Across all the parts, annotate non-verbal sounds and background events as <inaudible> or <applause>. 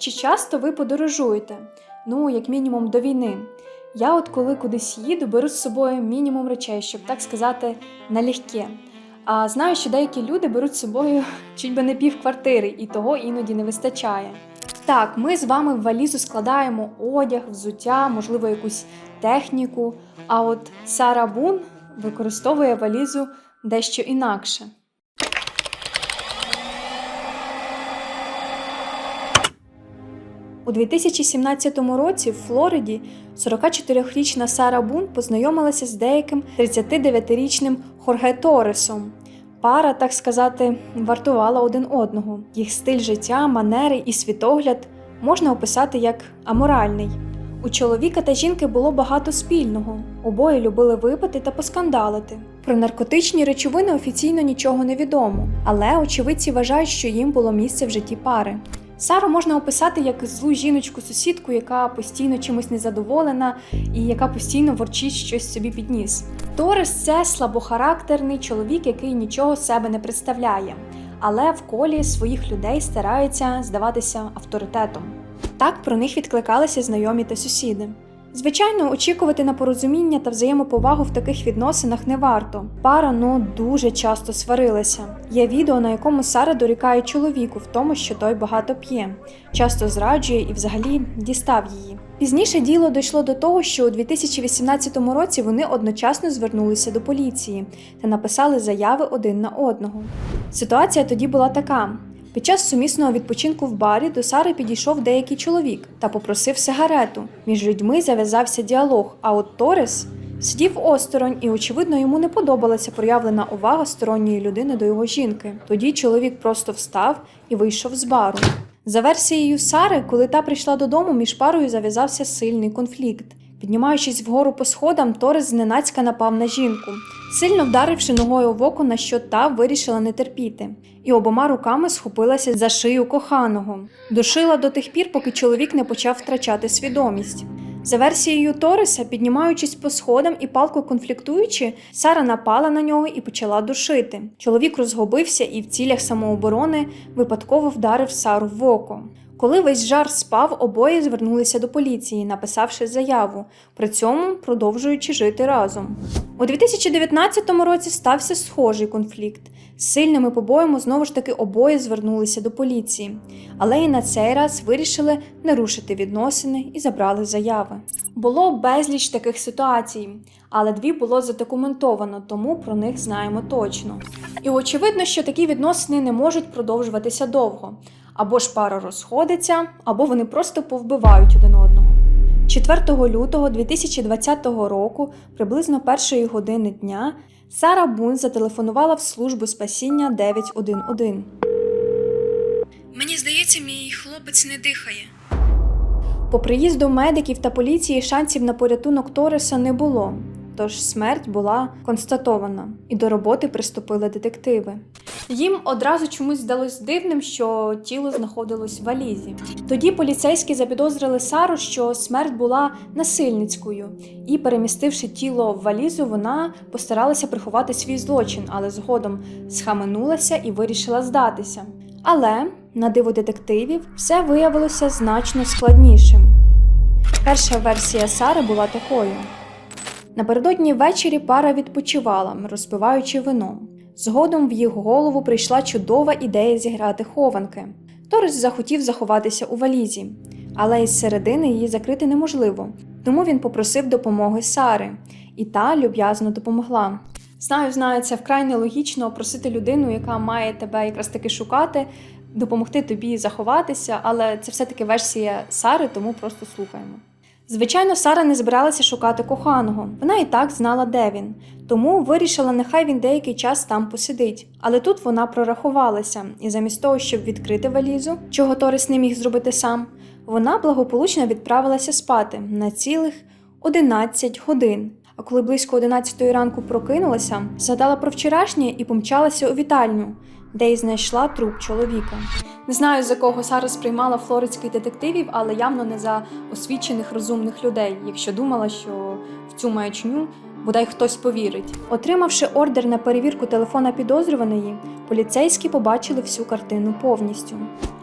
Чи часто ви подорожуєте? Ну, як мінімум до війни. Я, от коли кудись їду, беру з собою мінімум речей, щоб так сказати, налегке. А знаю, що деякі люди беруть з собою <laughs> чуть би не пів квартири, і того іноді не вистачає. Так, ми з вами в валізу складаємо одяг, взуття, можливо, якусь техніку. А от Сара Бун використовує валізу дещо інакше. У 2017 році в Флориді 44-річна Сара Бун познайомилася з деяким 39-річним Хорге Торесом. Пара, так сказати, вартувала один одного. Їх стиль життя, манери і світогляд можна описати як аморальний. У чоловіка та жінки було багато спільного. Обоє любили випити та поскандалити. Про наркотичні речовини офіційно нічого не відомо, але очевидці вважають, що їм було місце в житті пари. Сару можна описати як злу жіночку-сусідку, яка постійно чимось незадоволена і яка постійно ворчить щось собі підніс. Торес це слабохарактерний чоловік, який нічого себе не представляє, але в колі своїх людей старається здаватися авторитетом. Так про них відкликалися знайомі та сусіди. Звичайно, очікувати на порозуміння та взаємоповагу в таких відносинах не варто. Пара ну дуже часто сварилася. Є відео, на якому Сара дорікає чоловіку в тому, що той багато п'є, часто зраджує і взагалі дістав її. Пізніше діло дійшло до того, що у 2018 році вони одночасно звернулися до поліції та написали заяви один на одного. Ситуація тоді була така. Під час сумісного відпочинку в барі до Сари підійшов деякий чоловік та попросив сигарету. Між людьми зав'язався діалог, а от Торес сидів осторонь, і, очевидно, йому не подобалася проявлена увага сторонньої людини до його жінки. Тоді чоловік просто встав і вийшов з бару. За версією Сари, коли та прийшла додому, між парою зав'язався сильний конфлікт. Піднімаючись вгору по сходам, Торес зненацька напав на жінку, сильно вдаривши ногою в око, на що та вирішила не терпіти, і обома руками схопилася за шию коханого, душила до тих пір, поки чоловік не почав втрачати свідомість. За версією Тореса, піднімаючись по сходам і палко конфліктуючи, Сара напала на нього і почала душити. Чоловік розгубився і в цілях самооборони випадково вдарив Сару в око. Коли весь жар спав, обоє звернулися до поліції, написавши заяву, при цьому продовжуючи жити разом. У 2019 році стався схожий конфлікт. З сильними побоями знову ж таки обоє звернулися до поліції, але і на цей раз вирішили не рушити відносини і забрали заяви. Було безліч таких ситуацій, але дві було задокументовано, тому про них знаємо точно. І очевидно, що такі відносини не можуть продовжуватися довго. Або ж пара розходиться, або вони просто повбивають один одного. 4 лютого 2020 року, приблизно першої години дня, Сара Бун зателефонувала в службу спасіння 911. Мені здається, мій хлопець не дихає. По приїзду медиків та поліції шансів на порятунок Тореса не було, тож смерть була констатована, і до роботи приступили детективи. Їм одразу чомусь здалось дивним, що тіло знаходилось в валізі. Тоді поліцейські запідозрили Сару, що смерть була насильницькою, і, перемістивши тіло в валізу, вона постаралася приховати свій злочин, але згодом схаменулася і вирішила здатися. Але, на диво детективів, все виявилося значно складнішим. Перша версія Сари була такою. Напередодні ввечері пара відпочивала, розпиваючи вино. Згодом в їх голову прийшла чудова ідея зіграти хованки. Торис захотів заховатися у валізі, але із середини її закрити неможливо, тому він попросив допомоги Сари, і та люб'язно допомогла. Знаю, знаю, це вкрай нелогічно просити людину, яка має тебе якраз таки шукати, допомогти тобі заховатися, але це все-таки версія Сари, тому просто слухаємо. Звичайно, Сара не збиралася шукати коханого. Вона і так знала, де він, тому вирішила, нехай він деякий час там посидить. Але тут вона прорахувалася, і замість того, щоб відкрити валізу, чого Торис не міг зробити сам, вона благополучно відправилася спати на цілих 11 годин. А коли близько 11 ранку прокинулася, згадала про вчорашнє і помчалася у вітальню, де й знайшла труп чоловіка. Не знаю, за кого Сара сприймала флоридських детективів, але явно не за освічених розумних людей, якщо думала, що в цю маячню бодай хтось повірить. Отримавши ордер на перевірку телефона підозрюваної, поліцейські побачили всю картину повністю.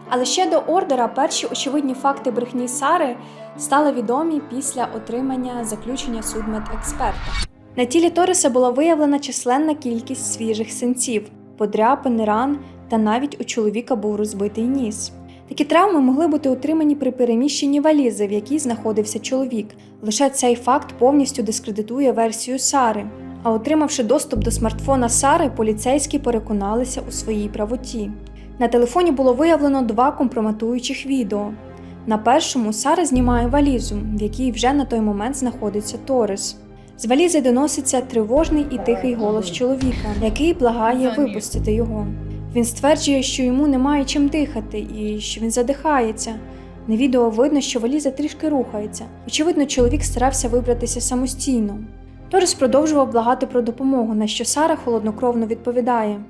Але ще до ордера перші очевидні факти брехні Сари стали відомі після отримання заключення судмедексперта. На тілі Ториса була виявлена численна кількість свіжих синців, подряпин, ран, та навіть у чоловіка був розбитий ніс. Такі травми могли бути отримані при переміщенні валізи, в якій знаходився чоловік. Лише цей факт повністю дискредитує версію Сари. А отримавши доступ до смартфона Сари, поліцейські переконалися у своїй правоті. На телефоні було виявлено два компроматуючих відео. На першому Сара знімає валізу, в якій вже на той момент знаходиться Торис. З валізи доноситься тривожний і тихий голос чоловіка, який благає випустити його. Він стверджує, що йому немає чим дихати і що він задихається. На відео видно, що валіза трішки рухається. Очевидно, чоловік старався вибратися самостійно. Торис продовжував благати про допомогу, на що Сара холоднокровно відповідає: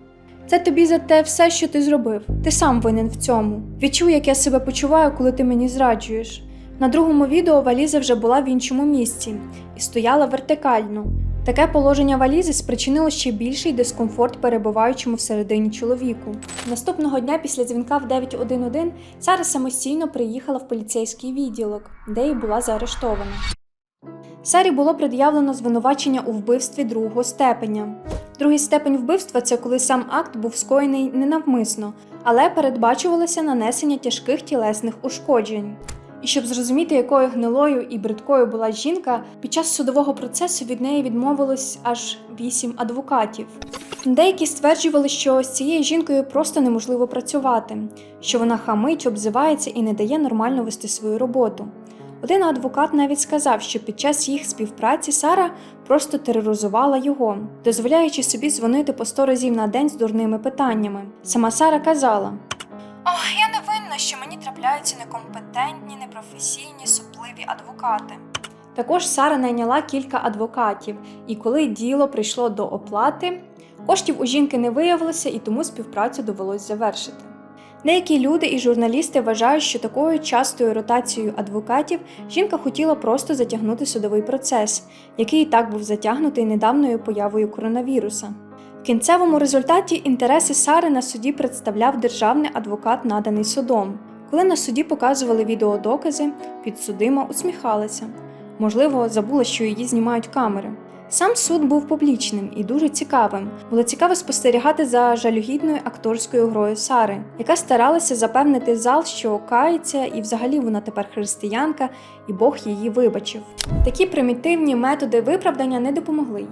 Це тобі за те все, що ти зробив. Ти сам винен в цьому. Відчуй, як я себе почуваю, коли ти мені зраджуєш. На другому відео валіза вже була в іншому місці і стояла вертикально. Таке положення валізи спричинило ще більший дискомфорт перебуваючому всередині чоловіку. Наступного дня після дзвінка в 911 Сара самостійно приїхала в поліцейський відділок, де й була заарештована. Сарі було пред'явлено звинувачення у вбивстві другого степеня. Другий степень вбивства це коли сам акт був скоєний ненавмисно, але передбачувалося нанесення тяжких тілесних ушкоджень. І щоб зрозуміти, якою гнилою і бридкою була жінка, під час судового процесу від неї відмовилось аж вісім адвокатів. Деякі стверджували, що з цією жінкою просто неможливо працювати, що вона хамить, обзивається і не дає нормально вести свою роботу. Один адвокат навіть сказав, що під час їх співпраці Сара просто тероризувала його, дозволяючи собі дзвонити по 100 разів на день з дурними питаннями. Сама Сара казала: Ох, я не що мені трапляються некомпетентні, непрофесійні, супливі адвокати. Також Сара найняла кілька адвокатів, і коли діло прийшло до оплати, коштів у жінки не виявилося, і тому співпрацю довелось завершити. Деякі люди і журналісти вважають, що такою частою ротацією адвокатів жінка хотіла просто затягнути судовий процес, який і так був затягнутий недавною появою коронавіруса. В кінцевому результаті інтереси Сари на суді представляв державний адвокат, наданий судом. Коли на суді показували відеодокази, підсудима усміхалася. Можливо, забула, що її знімають камери. Сам суд був публічним і дуже цікавим. Було цікаво спостерігати за жалюгідною акторською грою Сари, яка старалася запевнити зал, що кається, і взагалі вона тепер християнка, і Бог її вибачив. Такі примітивні методи виправдання не допомогли їй,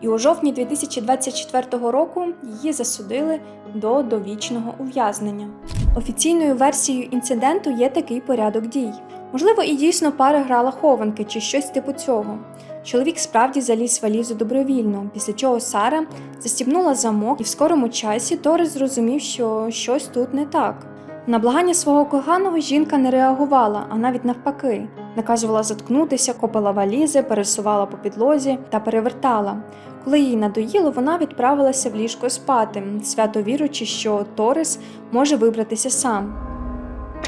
і у жовтні 2024 року її засудили до довічного ув'язнення. Офіційною версією інциденту є такий порядок дій. Можливо, і дійсно пара грала хованки чи щось типу цього. Чоловік справді заліз валізу добровільно, після чого Сара застібнула замок, і в скорому часі Торис зрозумів, що щось тут не так. На благання свого коханого жінка не реагувала, а навіть навпаки, наказувала заткнутися, копала валізи, пересувала по підлозі та перевертала. Коли їй надоїло, вона відправилася в ліжко спати, свято віручи, що Торис може вибратися сам.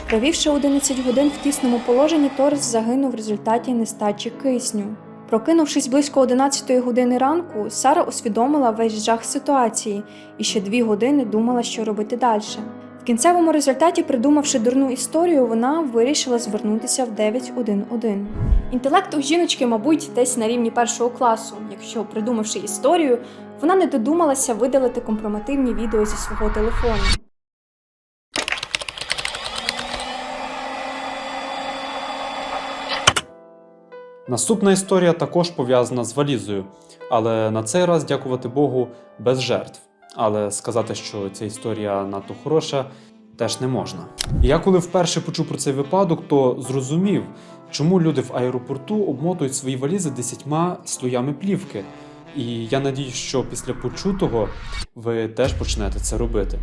Провівши 11 годин в тісному положенні, Торис загинув в результаті нестачі кисню. Прокинувшись близько 11 години ранку, Сара усвідомила весь жах ситуації і ще дві години думала, що робити далі. В кінцевому результаті, придумавши дурну історію, вона вирішила звернутися в 911. Інтелект у жіночки, мабуть, десь на рівні першого класу, якщо, придумавши історію, вона не додумалася видалити компромативні відео зі свого телефону. Наступна історія також пов'язана з валізою, але на цей раз, дякувати Богу, без жертв. Але сказати, що ця історія надто хороша, теж не можна. Я коли вперше почув про цей випадок, то зрозумів, чому люди в аеропорту обмотують свої валізи десятьма слоями плівки. І я надіюсь, що після почутого ви теж почнете це робити.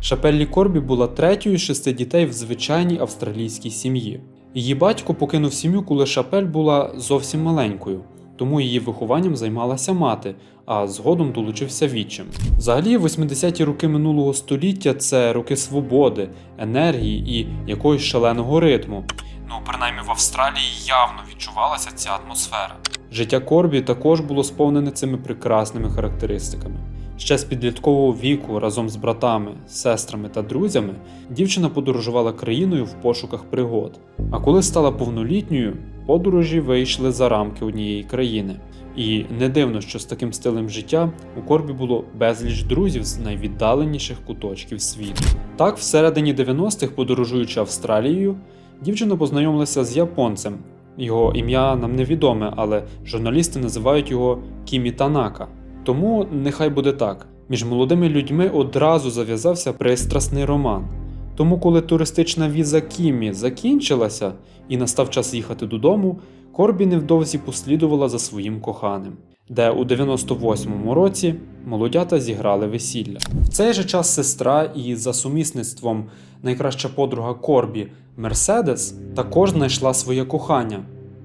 Шапеллі Корбі була третьою з шести дітей в звичайній австралійській сім'ї. Її батько покинув сім'ю, коли Шапель була зовсім маленькою, тому її вихованням займалася мати, а згодом долучився відчим. Взагалі, 80-ті роки минулого століття це роки свободи, енергії і якогось шаленого ритму. Ну, принаймні в Австралії явно відчувалася ця атмосфера. Життя Корбі також було сповнене цими прекрасними характеристиками. Ще з підліткового віку разом з братами, сестрами та друзями дівчина подорожувала країною в пошуках пригод. А коли стала повнолітньою, подорожі вийшли за рамки однієї країни. І не дивно, що з таким стилем життя у Корбі було безліч друзів з найвіддаленіших куточків світу. Так, всередині 90-х, подорожуючи Австралією, дівчина познайомилася з японцем. Його ім'я нам невідоме, але журналісти називають його Кімі Танака. Тому нехай буде так: між молодими людьми одразу зав'язався пристрасний роман. Тому, коли туристична віза Кімі закінчилася і настав час їхати додому, Корбі невдовзі послідувала за своїм коханим, де у 98-му році молодята зіграли весілля. В цей же час сестра і за сумісництвом найкраща подруга Корбі Мерседес також знайшла своє кохання.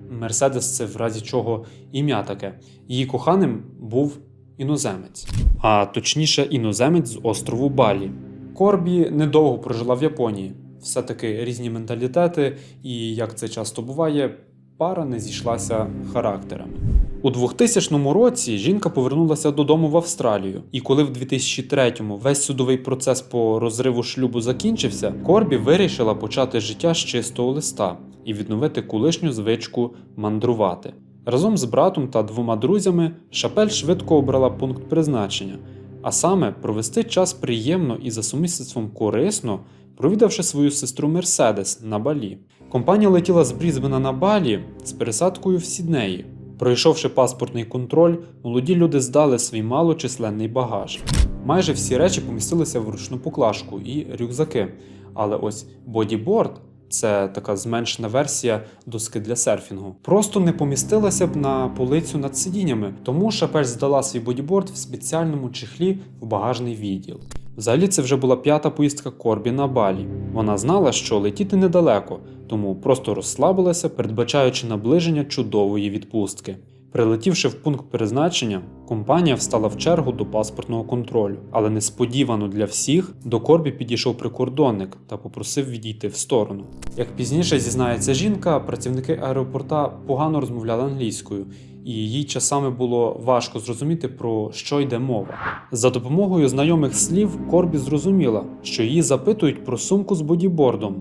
Мерседес це в разі чого ім'я таке. Її коханим був іноземець, а точніше, іноземець з острову Балі. Корбі недовго прожила в Японії. Все-таки різні менталітети, і як це часто буває, пара не зійшлася характерами. У 2000 році жінка повернулася додому в Австралію, і коли в 2003-му весь судовий процес по розриву шлюбу закінчився, Корбі вирішила почати життя з чистого листа і відновити колишню звичку мандрувати. Разом з братом та двома друзями Шапель швидко обрала пункт призначення, а саме провести час приємно і за сумісництвом корисно, провідавши свою сестру Мерседес на Балі. Компанія летіла з Брізбена на Балі з пересадкою в Сіднеї. Пройшовши паспортний контроль, молоді люди здали свій малочисленний багаж. Майже всі речі помістилися в ручну поклажку і рюкзаки. Але ось бодіборд це така зменшена версія доски для серфінгу. Просто не помістилася б на полицю над сидіннями, тому Шапель здала свій бодіборд в спеціальному чехлі в багажний відділ. Взагалі це вже була п'ята поїздка Корбі на Балі. Вона знала, що летіти недалеко, тому просто розслабилася, передбачаючи наближення чудової відпустки. Прилетівши в пункт призначення, компанія встала в чергу до паспортного контролю, але несподівано для всіх до Корбі підійшов прикордонник та попросив відійти в сторону. Як пізніше зізнається жінка, працівники аеропорта погано розмовляли англійською, і їй часами було важко зрозуміти, про що йде мова. За допомогою знайомих слів Корбі зрозуміла, що її запитують про сумку з бодібордом.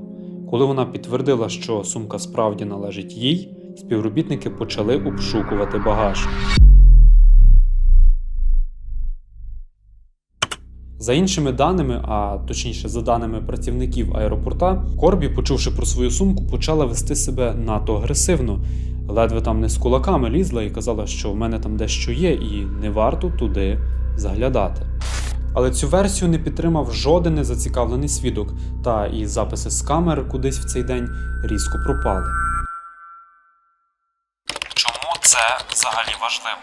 Коли вона підтвердила, що сумка справді належить їй, співробітники почали обшукувати багаж. За іншими даними, а точніше за даними працівників аеропорта, Корбі, почувши про свою сумку, почала вести себе надто агресивно. Ледве там не з кулаками лізла і казала, що в мене там дещо є, і не варто туди заглядати. Але цю версію не підтримав жоден незацікавлений свідок, та і записи з камер кудись в цей день різко пропали. Це взагалі важливо?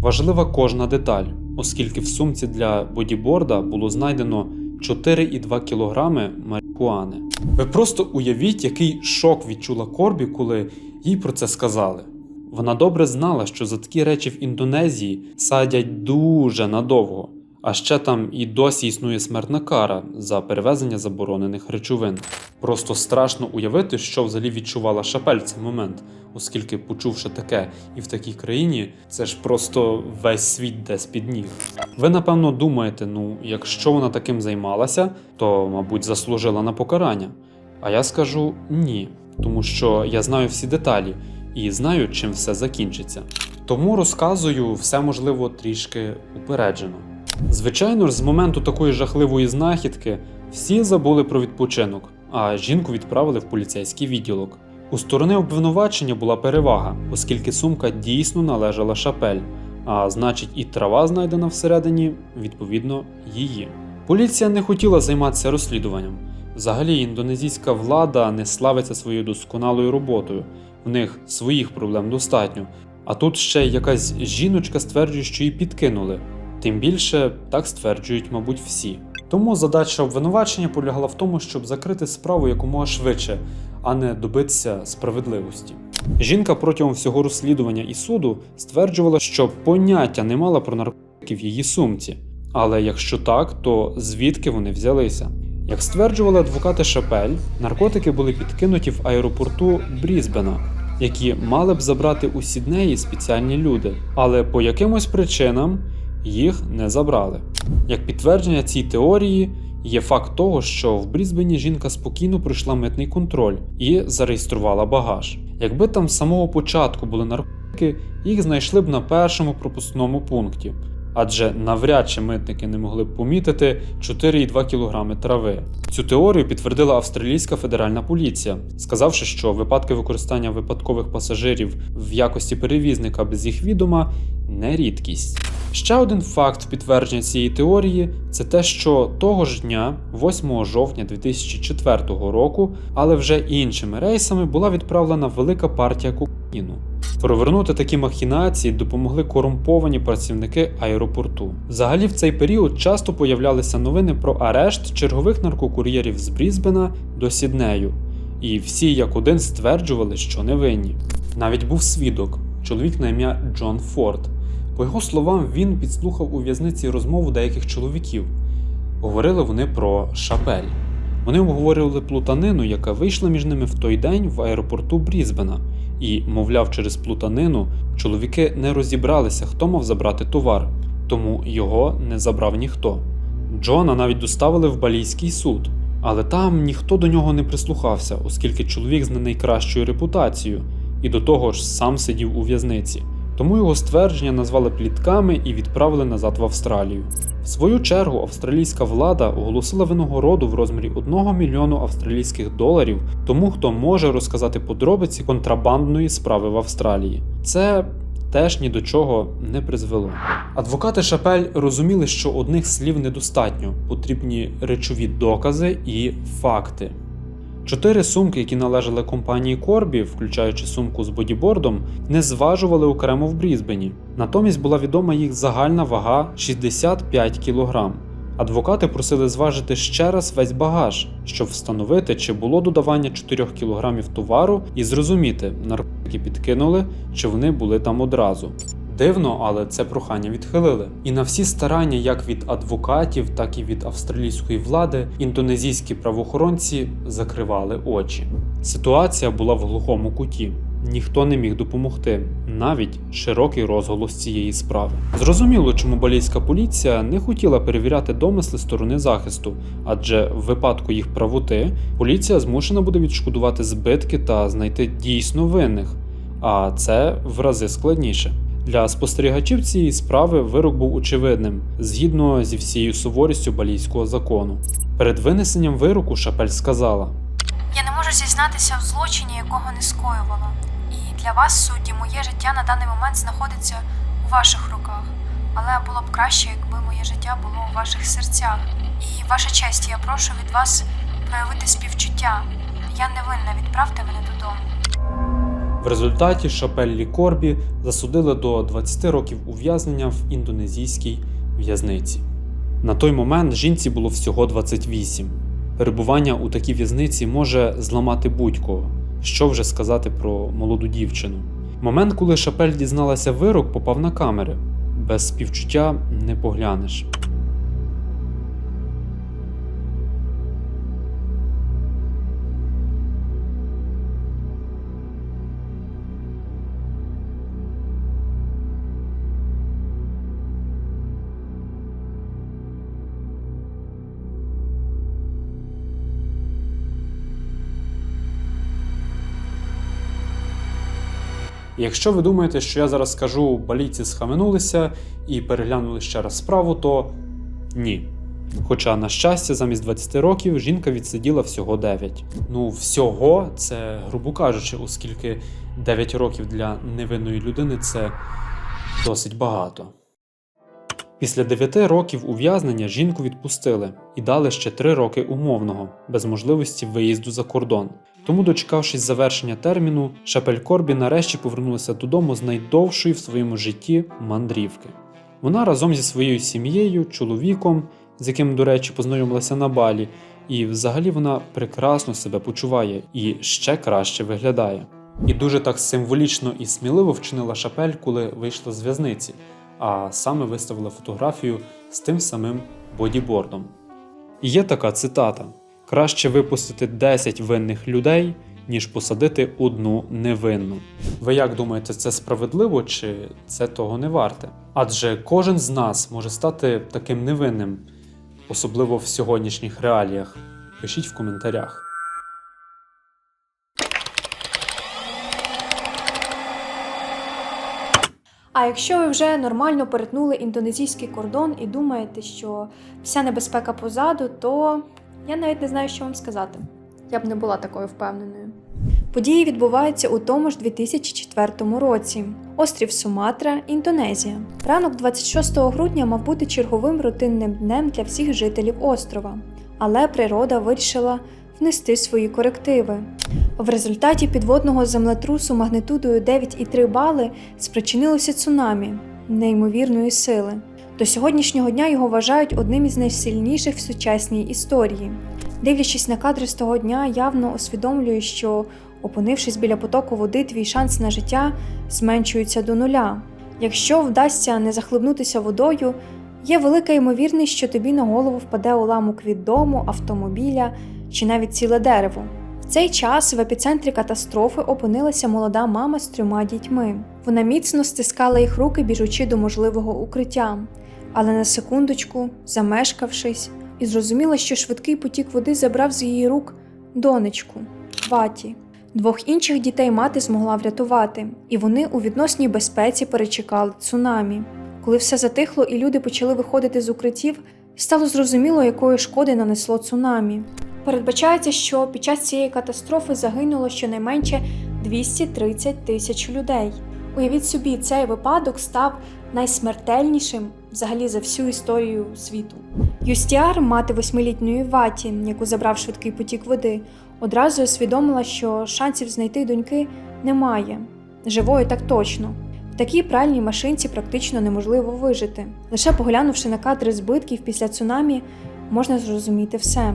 Важлива кожна деталь, оскільки в сумці для бодіборда було знайдено 4,2 кг марихуани. Ви просто уявіть, який шок відчула Корбі, коли їй про це сказали. Вона добре знала, що за такі речі в Індонезії садять дуже надовго, а ще там і досі існує смертна кара за перевезення заборонених речовин. Просто страшно уявити, що взагалі відчувала Шапель цей момент, оскільки, почувши таке і в такій країні, це ж просто весь світ де з-під ніг. Ви напевно думаєте, ну якщо вона таким займалася, то мабуть заслужила на покарання. А я скажу ні, тому що я знаю всі деталі і знаю, чим все закінчиться. Тому розказую все можливо трішки упереджено. Звичайно ж, з моменту такої жахливої знахідки всі забули про відпочинок, а жінку відправили в поліцейський відділок. У сторони обвинувачення була перевага, оскільки сумка дійсно належала шапель, а значить, і трава, знайдена всередині, відповідно, її. Поліція не хотіла займатися розслідуванням. Взагалі, індонезійська влада не славиться своєю досконалою роботою. В них своїх проблем достатньо. А тут ще якась жіночка стверджує, що її підкинули. Тим більше так стверджують, мабуть, всі. Тому задача обвинувачення полягала в тому, щоб закрити справу якомога швидше, а не добитися справедливості. Жінка протягом всього розслідування і суду стверджувала, що поняття не мала про наркотики в її сумці. Але якщо так, то звідки вони взялися? Як стверджували адвокати Шапель, наркотики були підкинуті в аеропорту Брізбена, які мали б забрати у Сіднеї спеціальні люди, але по якимось причинам їх не забрали. Як підтвердження цій теорії є факт того, що в Брізбені жінка спокійно пройшла митний контроль і зареєструвала багаж. Якби там з самого початку були наркотики, їх знайшли б на першому пропускному пункті. Адже навряд чи митники не могли б помітити 4,2 кг трави. Цю теорію підтвердила австралійська федеральна поліція, сказавши, що випадки використання випадкових пасажирів в якості перевізника без їх відома не рідкість. Ще один факт підтвердження цієї теорії це те, що того ж дня, 8 жовтня 2004 року, але вже іншими рейсами була відправлена велика партія кокаїну. Провернути такі махінації допомогли корумповані працівники аеропорту. Взагалі в цей період часто появлялися новини про арешт чергових наркокур'єрів з Брізбена до Сіднею, і всі як один стверджували, що невинні. Навіть був свідок, чоловік на ім'я Джон Форд. По його словам, він підслухав у в'язниці розмову деяких чоловіків. Говорили вони про шапель. Вони обговорювали плутанину, яка вийшла між ними в той день в аеропорту Брізбена. І, мовляв, через плутанину чоловіки не розібралися, хто мав забрати товар, тому його не забрав ніхто. Джона навіть доставили в балійський суд, але там ніхто до нього не прислухався, оскільки чоловік з не найкращою репутацією, і до того ж сам сидів у в'язниці. Тому його ствердження назвали плітками і відправили назад в Австралію. В свою чергу австралійська влада оголосила винагороду в розмірі 1 мільйону австралійських доларів тому, хто може розказати подробиці контрабандної справи в Австралії. Це теж ні до чого не призвело. Адвокати Шапель розуміли, що одних слів недостатньо, потрібні речові докази і факти. Чотири сумки, які належали компанії Корбі, включаючи сумку з бодібордом, не зважували окремо в Брізбені. Натомість була відома їх загальна вага 65 кг. Адвокати просили зважити ще раз весь багаж, щоб встановити, чи було додавання 4 кг товару, і зрозуміти, наркотики підкинули, чи вони були там одразу. Дивно, але це прохання відхилили. І на всі старання, як від адвокатів, так і від австралійської влади, індонезійські правоохоронці закривали очі. Ситуація була в глухому куті. Ніхто не міг допомогти, навіть широкий розголос цієї справи. Зрозуміло, чому балійська поліція не хотіла перевіряти домисли сторони захисту, адже в випадку їх правоти поліція змушена буде відшкодувати збитки та знайти дійсно винних, а це в рази складніше. Для спостерігачів цієї справи вирок був очевидним, згідно зі всією суворістю балійського закону. Перед винесенням вироку Шапель сказала: Я не можу зізнатися в злочині, якого не скоювала. І для вас, судді, моє життя на даний момент знаходиться у ваших руках. Але було б краще, якби моє життя було у ваших серцях. І ваша честь, я прошу від вас проявити співчуття. Я не винна, відправте мене додому. В результаті Шапеллі Корбі засудили до 20 років ув'язнення в індонезійській в'язниці. На той момент жінці було всього 28. Перебування у такій в'язниці може зламати будь-кого. Що вже сказати про молоду дівчину. Момент, коли Шапель дізналася вирок, попав на камери. Без співчуття не поглянеш. Якщо ви думаєте, що я зараз скажу, балійці схаменулися і переглянули ще раз справу, то ні. Хоча, на щастя, замість 20 років жінка відсиділа всього 9. Ну, всього це, грубо кажучи, оскільки 9 років для невинної людини це досить багато. Після 9 років ув'язнення жінку відпустили і дали ще 3 роки умовного, без можливості виїзду за кордон. Тому, дочекавшись завершення терміну, Шапель Корбі нарешті повернулася додому з найдовшої в своєму житті мандрівки. Вона разом зі своєю сім'єю, чоловіком, з яким, до речі, познайомилася на балі, і взагалі вона прекрасно себе почуває і ще краще виглядає. І дуже так символічно і сміливо вчинила Шапель, коли вийшла з в'язниці, а саме виставила фотографію з тим самим бодібордом. І є така цитата: Краще випустити 10 винних людей, ніж посадити одну невинну. Ви як думаєте, це справедливо чи це того не варте? Адже кожен з нас може стати таким невинним, особливо в сьогоднішніх реаліях. Пишіть в коментарях. А якщо ви вже нормально перетнули індонезійський кордон і думаєте, що вся небезпека позаду, то я навіть не знаю, що вам сказати. Я б не була такою впевненою. Події відбуваються у тому ж 2004 році. Острів Суматра, Індонезія. Ранок 26 грудня мав бути черговим рутинним днем для всіх жителів острова, але природа вирішила внести свої корективи. В результаті підводного землетрусу магнитудою 9,3 бали спричинилося цунамі неймовірної сили. До сьогоднішнього дня його вважають одним із найсильніших в сучасній історії. Дивлячись на кадри з того дня, явно усвідомлюю, що, опинившись біля потоку води, твій шанс на життя зменшується до нуля. Якщо вдасться не захлибнутися водою, є велика ймовірність, що тобі на голову впаде уламок від дому, автомобіля чи навіть ціле дерево. В цей час в епіцентрі катастрофи опинилася молода мама з трьома дітьми. Вона міцно стискала їх руки, біжучи до можливого укриття, але на секундочку, замешкавшись, і зрозуміла, що швидкий потік води забрав з її рук донечку Ваті. Двох інших дітей мати змогла врятувати, і вони у відносній безпеці перечекали цунамі. Коли все затихло і люди почали виходити з укриттів, стало зрозуміло, якої шкоди нанесло цунамі. Передбачається, що під час цієї катастрофи загинуло щонайменше 230 тисяч людей. Уявіть собі, цей випадок став найсмертельнішим взагалі за всю історію світу. Юстіар, мати восьмилітньої ваті, яку забрав швидкий потік води, одразу усвідомила, що шансів знайти доньки немає. Живої так точно. В такій пральній машинці практично неможливо вижити. Лише поглянувши на кадри збитків після цунамі, можна зрозуміти все.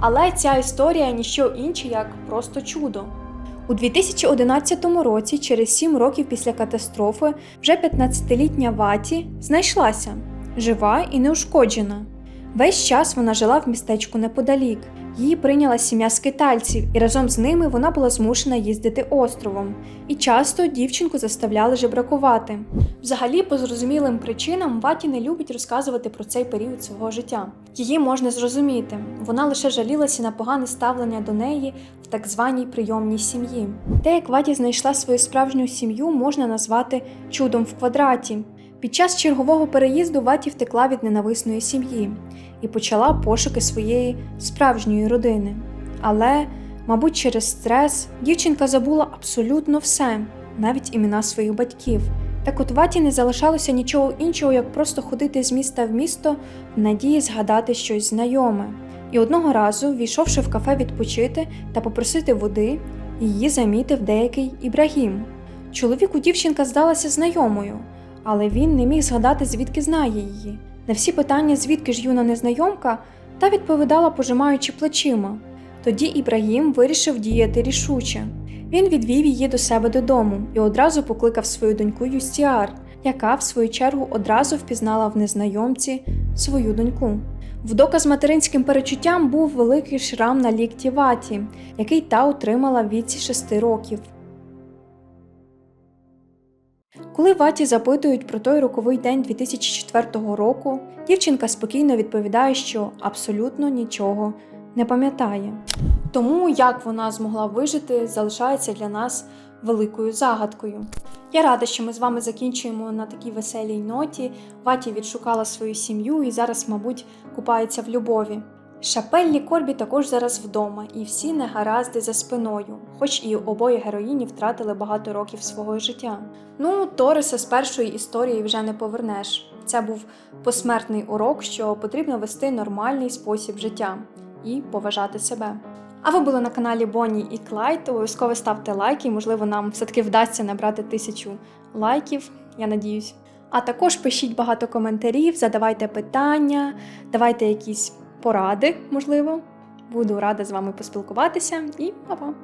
Але ця історія ніщо інше, як просто чудо. У 2011 році, через 7 років після катастрофи, вже 15-літня Ваті знайшлася жива і неушкоджена. Весь час вона жила в містечку неподалік. Її прийняла сім'я скитальців, і разом з ними вона була змушена їздити островом. І часто дівчинку заставляли жебракувати. Взагалі, по зрозумілим причинам, Ваті не любить розказувати про цей період свого життя. Її можна зрозуміти. Вона лише жалілася на погане ставлення до неї в так званій прийомній сім'ї. Те, як Ваті знайшла свою справжню сім'ю, можна назвати чудом в квадраті. Під час чергового переїзду Ваті втекла від ненависної сім'ї і почала пошуки своєї справжньої родини. Але, мабуть, через стрес дівчинка забула абсолютно все, навіть імена своїх батьків. Так от Ваті не залишалося нічого іншого, як просто ходити з міста в місто в надії згадати щось знайоме. І одного разу, війшовши в кафе відпочити та попросити води, її замітив деякий Ібрагім. Чоловіку дівчинка здалася знайомою, але він не міг згадати, звідки знає її. На всі питання, звідки ж юна незнайомка, та відповідала, пожимаючи плечима. Тоді Ібрагім вирішив діяти рішуче. Він відвів її до себе додому і одразу покликав свою доньку Юстіар, яка, в свою чергу, одразу впізнала в незнайомці свою доньку. В доказ материнським перечуттям був великий шрам на лікті ваті, який та отримала в віці шести років. Коли Ваті запитують про той роковий день 2004 року, дівчинка спокійно відповідає, що абсолютно нічого не пам'ятає. Тому як вона змогла вижити, залишається для нас великою загадкою. Я рада, що ми з вами закінчуємо на такій веселій ноті. Ваті відшукала свою сім'ю і зараз, мабуть, купається в любові. Шапеллі Корбі також зараз вдома, і всі негаразди за спиною, хоч і обоє героїні втратили багато років свого життя. Ну, Ториса з першої історії вже не повернеш. Це був посмертний урок, що потрібно вести нормальний спосіб життя і поважати себе. А ви були на каналі Бонні і Клайд. Обов'язково ставте лайки, можливо, нам все-таки вдасться набрати тисячу лайків, я надіюсь. А також пишіть багато коментарів, задавайте питання, давайте якісь поради, можливо. Буду рада з вами поспілкуватися і па-па!